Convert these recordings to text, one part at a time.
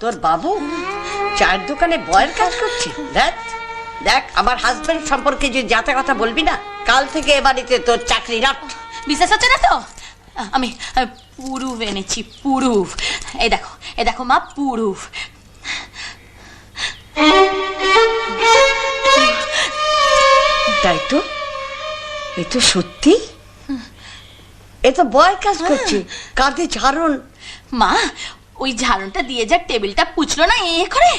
তোর বাবু? চায়ের দোকানে বয়ের কাজ করছে। দেখ দেখ আমার হাজবেন্ড সম্পর্কে যে যাতে কথা বলবি না কাল থেকে এ বাড়িতে তোর চাকরি রাখ। বিশ্বাস হচ্ছে না তো? আমি পুরুফ এনেছি পুরুফ এই দেখো এই দেখো মা পুরুফ তাই তো এ তো সত্যি? এ তো বয় কাজ করছে কাঁধে ঝাড়ন। মা ওই ঝাড়নটা দিয়ে যা টেবিলটা পুছলো না এ করে?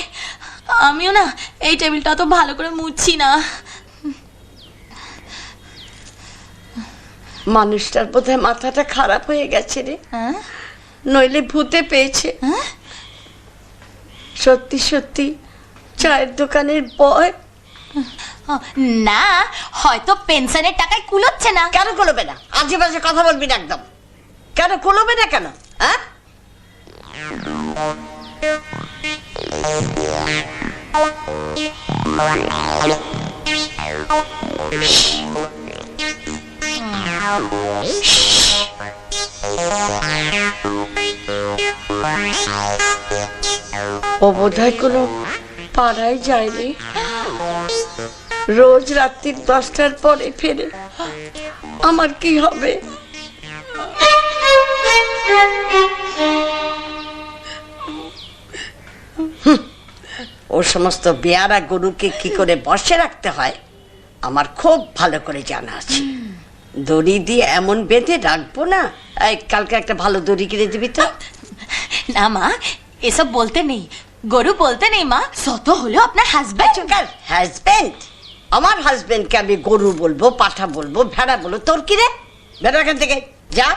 আমিও না এই টেবিলটা তো ভালো করে মুছছি না। মানুষটার বোধহয় মাথাটা খারাপ হয়ে গেছে রে। হ্যাঁ? নইলে ভূতে পেয়েছে। হ্যাঁ? সত্যি সত্যি চায়ের দোকানের বয়। না হয়তো পেনশনের টাকায় কুলোচ্ছে না। কেন কুলোবে না? আজে বাজে কথা বলবি না একদম। কেন কুলোবে না কেন? হ্যাঁ? ও বোধহয় কোনো পাড়ায় যায়নি। রোজ রাত্রি দশটার পরে ফেরে। আমার কি হবে? ও সমস্ত বেয়ারা গরুকে কি করে বসে রাখতে হয় আমার খুব ভালো করে জানা আছে। দড়ি দিয়ে এমন বেঁধে রাখব না এই, কালকে একটা ভালো দড়ি কিনে দিবি তো। না মা এসব বলতে নেই। গরু বলতে নেই মা শত হলো আপনার হাজব্যান্ড হাজবেন্ড আমার হাজবেন্ডকে আমি গরু বলব পাঠা বলব ভেড়া বলব তোর কি রে? বেরো এখান থেকে যা।